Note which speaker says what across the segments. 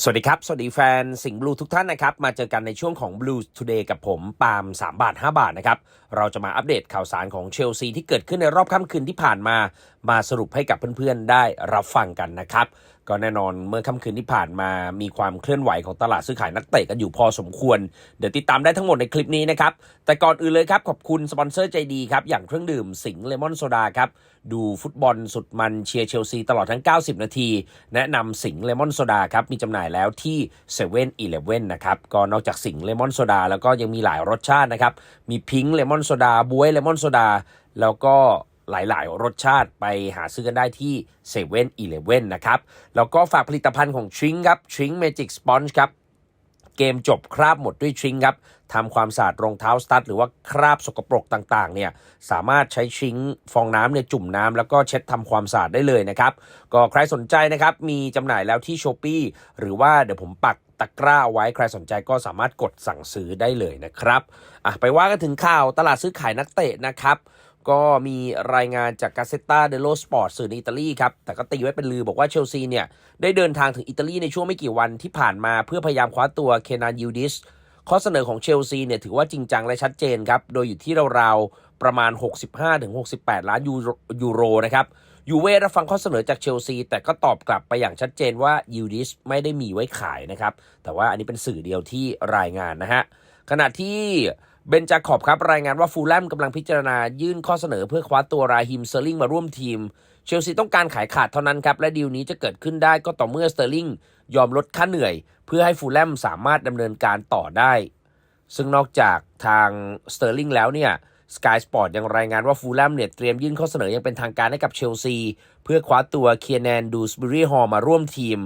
Speaker 1: สวัสดีครับ สวัสดีแฟนสิงห์บลูทุกท่านนะครับ มาเจอกันในช่วงของ Blues Today กับผมปาล์ม3 บาท 5 บาทนะครับ เราจะมาอัปเดตข่าวสารของเชลซีที่เกิดขึ้นในรอบค่ำคืนที่ผ่านมา มาสรุปให้กับเพื่อนๆ ได้รับฟังกันนะครับก็แน่นอนเมื่อค่ำคืนที่ผ่านมามีความเคลื่อนไหวของตลาดซื้อขายนักเตะกันอยู่พอสมควร เดี๋ยวติดตามได้ทั้งหมดในคลิปนี้นะครับ แต่ก่อนอื่นเลยครับ ขอบคุณสปอนเซอร์ใจดีครับ อย่างเครื่องดื่มสิงเลมอนโซดาครับ ดูฟุตบอลสุดมันเชียร์เชลซีตลอดทั้ง 90 นาที แนะนำสิงเลมอนโซดาครับ มีจำหน่ายแล้วที่7 e เ e ่ e อนะครับ ก็นอกจากสิงเลมอนโซดาแล้วก็ยังมีหลายรสชาตินะครับมีพิงค์เลมอนโซดาบวยเลมอนโซดาแล้วก็ หลายๆ รสชาติไปหาซื้อกันได้ที่7 e เ e ่ e อนะครับ แล้วก็ฝากผลิตภัณฑ์ของทริงครับทริงเมจิกสปอนจ์ครับเกมจบคราบหมดด้วยชิงครับทำความสะอาดรองเท้าสตั๊ดหรือว่าคราบสกปรกต่างๆเนี่ยสามารถใช้ชิงฟองน้ำเนี่ยจุ่มน้ำแล้วก็เช็ดทำความสะอาดได้เลยนะครับ ก็ใครสนใจนะครับมีจำหน่ายแล้วที่ช้อป e e หรือว่าเดี๋ยวผมปักตะกร้าเอาไว้ใครสนใจก็สามารถกดสั่งซื้อได้เลยนะครับอะไปว่ากันถึงข่าวตลาดซื้อขายนักเตะนะครับ ก็มีรายงานจากกาเซต t าเดโลสปอร์ตสื่อในอิตาลีครับ แต่ก็ตีไว้เป็นลือบอกว่าเชลซีเนี่ย ได้เดินทางถึงอิตาลีในช่วงไม่กี่วันที่ผ่านมาเพื่อพยายามคว้าตัวเคนานยูดิสข้อเสนอของเชลซีเนี่ยถือว่าจริงจังและชัดเจนครับ โดยอยู่ที่ราวๆประมาณ 65-68 ล้านยูยูโรนะครับยูเว่รับฟังข้อเสนอจากเชลซี แต่ก็ตอบกลับไปอย่างชัดเจนว่ายูดิสไม่ได้มีไว้ขายนะครับ แต่ว่าอันนี้เป็นสื่อเดียวที่รายงานนะฮะขณะที่ เบนจาขอบครับ รายงานว่าฟูลแลมกำลังพิจารณายื่นข้อเสนอเพื่อคว้าตัวราฮิมเซอร์ลิงมาร่วมทีม เชลซีต้องการขายขาดเท่านั้นครับ และดีลนี้จะเกิดขึ้นได้ก็ต่อเมื่อสเตอร์ลิงยอมลดค่าเหนื่อย เพื่อให้ฟูลแลมสามารถดำเนินการต่อได้ ซึ่งนอกจากทางสเตอร์ลิงแล้วเนี่ยสกายสปอร์ตยังรายงานว่าฟูลแลมเนี่ยเตรียมยื่นข้อเสนอยังเป็นทางการให้กับเชลซีเพื่อคว้าตัวเคียนแนนดูสบิรีฮอมาร่วมทีม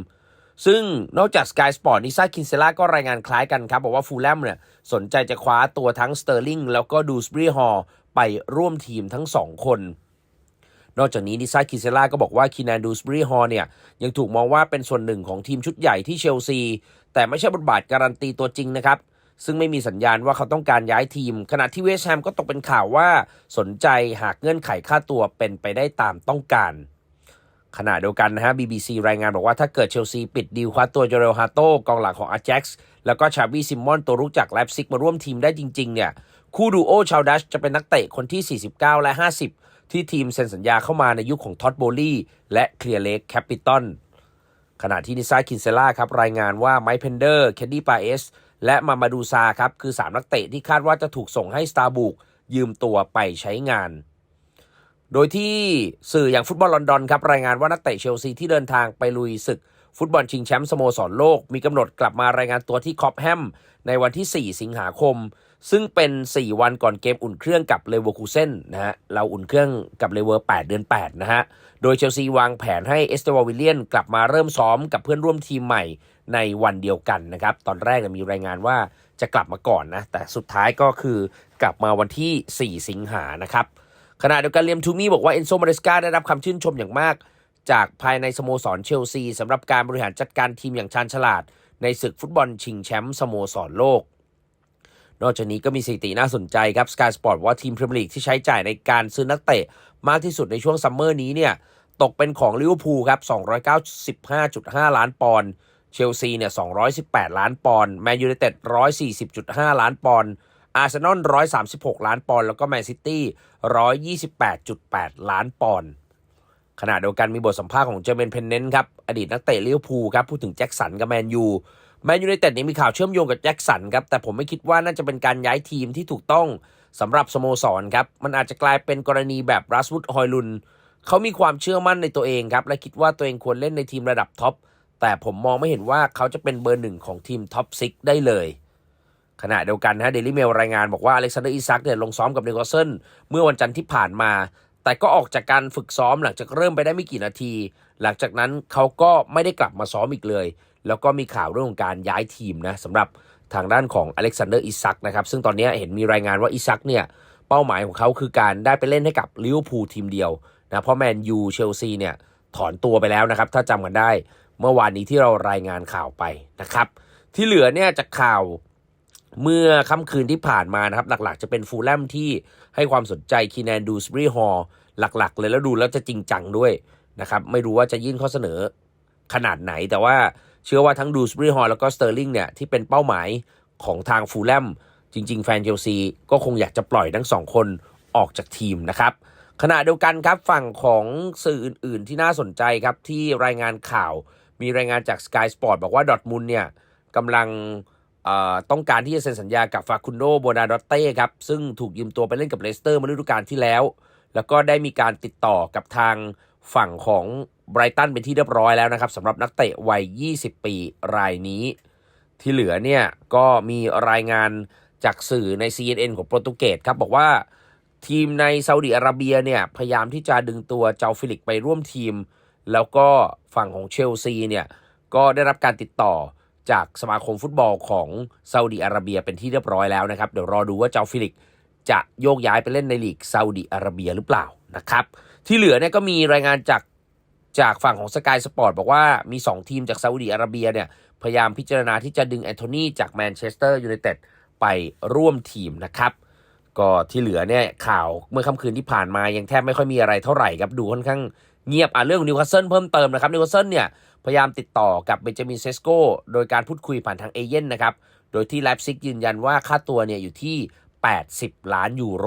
Speaker 1: ซึ่งนอกจาก Sky Sport นิซ่าคินเซล่าก็รายงานคล้ายกันครับ บอกว่าฟูลแลมเนี่ยสนใจจะคว้าตัวทั้งสเตอร์ลิงแล้วก็ดูสบรีฮอลไปร่วมทีมทั้งสองคน นอกจากนี้นิซ่าคินเซล่าก็บอกว่าคีนาดูสบรีฮอลเนี่ยยังถูกมองว่าเป็นส่วนหนึ่งของทีมชุดใหญ่ที่เชลซี แต่ไม่ใช่บทบาทการันตีตัวจริงนะครับ ซึ่งไม่มีสัญญาณว่าเขาต้องการย้ายทีม ขณะที่เวสต์แฮมก็ตกเป็นข่าวว่าสนใจหากเงื่อนไขค่าตัวเป็นไปได้ตามต้องการ ขณะเดียวกันนะฮะ BBC รายงานบอกว่าถ้าเกิดเชลซีปิดดีลคว้าตัวเจเรลฮาโต้กองหลังของอา j จ็กซ์แล้วก็ชาบีซิมมอนตัวรุกจากไลฟ์ซิกมาร่วมทีมได้จริง ๆ เนี่ย คู่ดูโอชาวดัชจะเป็นนักเตะคนที่ 49 และ 50 ที่ทีมเซ็นสัญญาเข้ามาในยุคของท็อตโบลี่และเคลียร์เลกแคปิตอลขณะที่นิซาคินเซล่าครับรายงานว่าไมค์เพนเดอร์เคนดี้ปาเอสและมามาดูซาครับคือ 3 นักเตะที่คาดว่าจะถูกส่งให้สตาร์บุกยืมตัวไปใช้งาน โดยที่สื่ออย่างฟุตบอลลอนดอนครับรายงานว่านักเตะเชลซีที่เดินทางไปลุยศึกฟุตบอลชิงแชมป์สโมสรโลก มีกำหนดกลับมารายงานตัวที่คอปแฮมในวันที่ 4 สิงหาคม ซึ่งเป็น 4 วันก่อนเกมอุ่นเครื่องกับเลเวอร์คูเซนนะฮะเราอุ่นเครื่องกับเลเวอร์ 8 เดือน 8 นะฮะ โดยเชลซีวางแผนให้เอสเตวาวิลเลียนกลับมาเริ่มซ้อมกับเพื่อนร่วมทีมใหม่ในวันเดียวกันนะครับ ตอนแรกมีรายงานว่าจะกลับมาก่อนนะ แต่สุดท้ายก็คือกลับมาวันที่ 4 สิงหานะครับ ขณะเดียวกันเลียมทูมี่บอกว่าเอนโซมาเรสกาได้รับคำชื่นชมอย่างมาก จากภายในสโมสรเชลซีสำหรับการบริหารจัดการทีมอย่างชาญฉลาด ในศึกฟุตบอลชิงแชมป์สโมสรโลก นอกจากนี้ก็มีสถิติน่าสนใจครับสกายสปอร์ตว่าทีมพรีเมียร์ลีกที่ใช้จ่ายในการซื้อนักเตะมากที่สุดในช่วงซัมเมอร์นี้เนี่ยตกเป็นของลิเวอร์พูลครับ 295.5 ล้านปอนด์ เชลซีเนี่ย 218 ล้านปอนด์ แมนยูไนเต็ด 140.5 ล้านปอนด์ อาร์เซนอล136 ล้านปอนด์แล้วก็แมนซิตี้128.8 ล้านปอนด์ขณะเดียวกันมีบทสัมภาษณ์ของเจอร์เมนเพนเนนต์ครับ อดีตนักเตะลิเวอร์พูลครับ พูดถึงแจ็คสันกับแมนยูแมนยูไนเต็ดนี่มีข่าวเชื่อมโยงกับแจ็คสันครับ แต่ผมไม่คิดว่าน่าจะเป็นการย้ายทีมที่ถูกต้องสำหรับสโมสรครับ มันอาจจะกลายเป็นกรณีแบบรัสวุฒฮอยลุนเขามีความเชื่อมั่นในตัวเองครับ และคิดว่าตัวเองควรเล่นในทีมระดับท็อปแต่ผมมองไม่เห็นว่าเขาจะเป็นเบอร์หนึ่งของทีมท็อปซิกได้เลย ขณะเดียวกันนะเดลิเมลรายงานบอกว่าอเล็กซานเดอร์อิซักเนี่ยลงซ้อมกับนิโคลเซนเมื่อวันจันทร์ที่ผ่านมา แต่ก็ออกจากการฝึกซ้อมหลังจากเริ่มไปได้ไม่กี่นาที หลังจากนั้นเขาก็ไม่ได้กลับมาซ้อมอีกเลย แล้วก็มีข่าวเรื่องของการย้ายทีมนะสำหรับทางด้านของอเล็กซานเดอร์อิซักนะครับซึ่งตอนนี้เห็นมีรายงานว่าอิซักเนี่ยเป้าหมายของเขาคือการได้ไปเล่นให้กับลิเวอร์พูลทีมเดียวนะเพราะแมนยูเชลซีเนี่ยถอนตัวไปแล้วนะครับ ถ้าจำกันได้เมื่อวานนี้ที่เรารายงานข่าวไปนะครับ ที่เหลือเนี่ยจากข่าว เมื่อค่ำคืนที่ผ่านมานะครับ หลักๆ จะเป็นฟูลแลมที่ให้ความสนใจคีแนนดูสบรีฮอลหลักๆ เลยแล้วดูแล้วจะจริงจังด้วยนะครับ ไม่รู้ว่าจะยื่นข้อเสนอขนาดไหน แต่ว่าเชื่อว่าทั้งดูสบรีฮอลแล้วก็สเตอร์ลิงเนี่ยที่เป็นเป้าหมายของทางฟูลแลมจริง ๆ แฟนเชลซีก็คงอยากจะปล่อยทั้งสองคนออกจากทีมนะครับขณะเดียวกันครับฝั่งของสื่ออื่น ๆ ที่น่าสนใจครับที่รายงานข่าวมีรายงานจาก Sky Sport บอกว่าดอทมุนเนี่ยกำลัง ต้องการที่จะเซ็นสัญญากับฟาคุนโดโบนาดอตเต้ครับ ซึ่งถูกยืมตัวไปเล่นกับเลสเตอร์เมื่อฤดูกาลที่แล้ว แล้วก็ได้มีการติดต่อกับทางฝั่งของไบรตันเป็นที่เรียบร้อยแล้วนะครับสำหรับนักเตะวัย 20 ปีรายนี้ ที่เหลือเนี่ยก็มีรายงานจากสื่อใน CNN ของโปรตุเกสครับบอกว่าทีมในซาอุดิอาระเบียเนี่ยพยายามที่จะดึงตัวเจ้าฟิลิกไปร่วมทีม แล้วก็ฝั่งของเชลซีเนี่ยก็ได้รับการติดต่อ จากสมาคมฟุตบอลของซาอุดิอาระเบียเป็นที่เรียบร้อยแล้วนะครับ เดี๋ยวรอดูว่าเจ้าฟิลิกจะโยกย้ายไปเล่นในลีกซาอุดิอาระเบียหรือเปล่านะครับ ที่เหลือเนี่ยก็มีรายงานจากจากฝั่งของสกายสปอร์ตบอกว่ามี 2 ทีมจากซาอุดิอาระเบียเนี่ยพยายามพิจารณาที่จะดึงแอนโทนีจากแมนเชสเตอร์ยูไนเต็ดไปร่วมทีมนะครับ ก็ที่เหลือเนี่ยข่าวเมื่อค่ำคืนที่ผ่านมายังแทบไม่ค่อยมีอะไรเท่าไหร่ครับดูค่อนข้าง เงียบอะเรื่องของนิวคาสเซิลเพิ่มเติมนะครับนิวคาสเซิลเนี่ยพยายามติดต่อกับเบนจามินเซสโกโดยการพูดคุยผ่านทางเอเย่นนะครับ โดยที่ไลฟ์ซิกยืนยันว่าค่าตัวเนี่ยอยู่ที่ 80 ล้านยูโร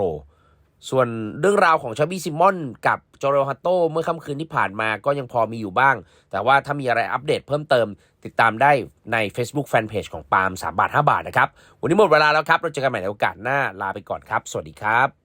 Speaker 1: ส่วนเรื่องราวของชาบี้ซิมอนกับจอร์โรฮัตโตเมื่อค่ำคืนที่ผ่านมาก็ยังพอมีอยู่บ้าง แต่ว่าถ้ามีอะไรอัปเดตเพิ่มเติม ติดตามได้ใน Facebook Fanpage ของปาล์ม3บาท 5 บาทนะครับ วันนี้หมดเวลาแล้วครับ เราเจอกันใหม่ในโอกาสหน้า ลาไปก่อนครับ สวัสดีครับ